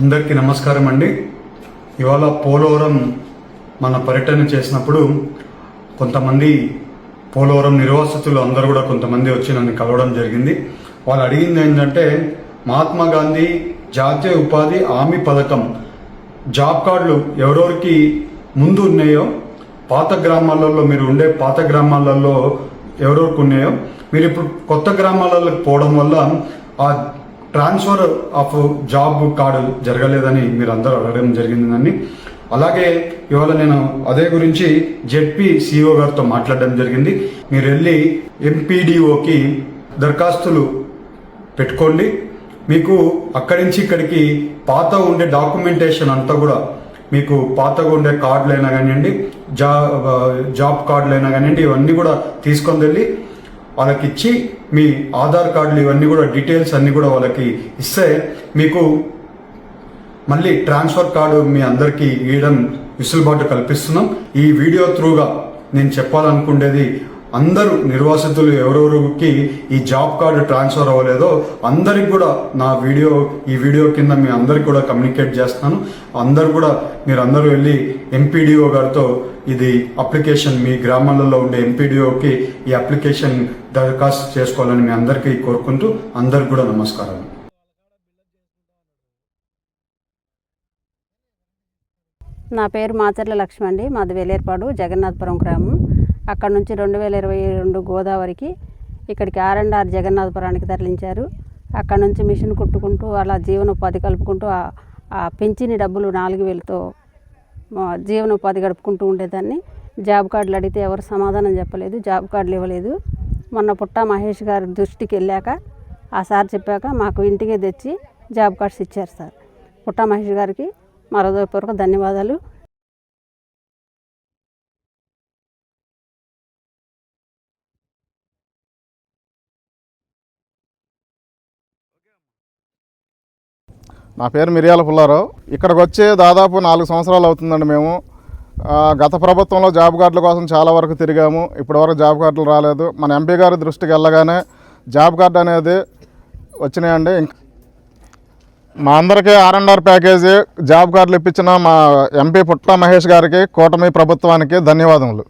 అందరికీ నమస్కారం అండి. ఇవాళ పోలవరం మన పర్యటన చేసినప్పుడు కొంతమంది పోలవరం నిర్వాసితులు అందరూ కూడా కొంతమంది వచ్చి నన్ను కలవడం జరిగింది. వాళ్ళు అడిగింది ఏంటంటే మహాత్మా గాంధీ జాతీయ ఉపాధి హామీ పథకం జాబ్ కార్డులు ఎవరెవరికి ముందు ఉన్నాయో పాత గ్రామాలలో మీరు ఉండే పాత గ్రామాలలో ఎవరెవరికి ఉన్నాయో మీరు ఇప్పుడు కొత్త గ్రామాలకు పోవడం వల్ల ఆ ట్రాన్స్ఫర్ ఆఫ్ జాబ్ కార్డు జరగలేదని మీరు అందరూ అడగడం జరిగిందని. అలాగే ఇవాళ నేను అదే గురించి జెడ్పీ సిఇఓ గారితో మాట్లాడడం జరిగింది. మీరు వెళ్ళి ఎంపీడీఓకి దరఖాస్తులు పెట్టుకోండి. మీకు అక్కడి నుంచి ఇక్కడికి పాత ఉండే డాక్యుమెంటేషన్ అంతా కూడా మీకు పాతగా ఉండే కార్డులైనా కానివ్వండి జా జాబ్ కార్డులైనా కానివ్వండి ఇవన్నీ కూడా తీసుకొని వెళ్ళి వాళ్ళకి ఇచ్చి మీ ఆధార్ కార్డులు ఇవన్నీ కూడా డీటెయిల్స్ అన్నీ కూడా వాళ్ళకి ఇస్తే మీకు మళ్ళీ ట్రాన్స్ఫర్ కార్డు మీ అందరికీ ఇవ్వడం వెసులుబాటు కల్పిస్తున్నాం. ఈ వీడియో త్రూగా నేను చెప్పాలనుకునేది అందరూ నిర్వాసితులు ఎవరెవరికి ఈ జాబ్ కార్డు ట్రాన్స్ఫర్ అవ్వలేదో అందరికి కూడా నా వీడియో ఈ వీడియో కింద మీ అందరికి కూడా కమ్యూనికేట్ చేస్తాను అందరు కూడా మీరు అందరూ వెళ్ళి ఎంపీడీఓ గారితో ఇది అప్లికేషన్ మీ గ్రామాలలో ఉండే ఎంపీడీఓకి ఈ అప్లికేషన్ దరఖాస్తు చేసుకోవాలని మీ అందరికీ కోరుకుంటూ అందరికి కూడా నమస్కారం నా పేరు మాచర్ల లక్ష్మి అండి. మాది వేలేర్పాడు జగన్నాథపురం గ్రామం. అక్కడ నుంచి రెండు వేల ఇరవై రెండు గోదావరికి ఇక్కడికి ఆర్ అండ్ ఆర్ జగన్నాథపురానికి తరలించారు. అక్కడ నుంచి మిషన్ కుట్టుకుంటూ అలా జీవనోపాధి కలుపుకుంటూ ఆ- పెంచిన డబ్బులు నాలుగు వేలతో మా జీవనోపాధి గడుపుకుంటూ ఉండేదాన్ని. జాబ్ కార్డులు అడిగితే ఎవరు సమాధానం చెప్పలేదు జాబ్ కార్డులు ఇవ్వలేదు. మొన్న పుట్ట మహేష్ గారి దృష్టికి వెళ్ళాక ఆ సార్ చెప్పాక మాకు ఇంటికే తెచ్చి జాబ్ కార్డ్స్ ఇచ్చారు సార్. పుట్ట మహేష్ గారికి మా ధన్యవాదాలు. నా పేరు మిరియాల పుల్లారావు. ఇక్కడికి వచ్చి దాదాపు నాలుగు సంవత్సరాలు అవుతుందండి మేము. గత ప్రభుత్వంలో జాబ్ కార్డుల కోసం చాలా వరకు తిరిగాము. ఇప్పటివరకు జాబ్ కార్డులు రాలేదు. మన ఎంపీ గారి దృష్టికి వెళ్ళగానే జాబ్ కార్డు అనేది వచ్చినాయండి. మా అందరికీ ఆర్ఎండ్ఆర్ ప్యాకేజీ జాబ్ కార్డులు ఇప్పించిన మా ఎంపీ పుట్ట మహేష్ గారికి కూటమి ప్రభుత్వానికి ధన్యవాదములు.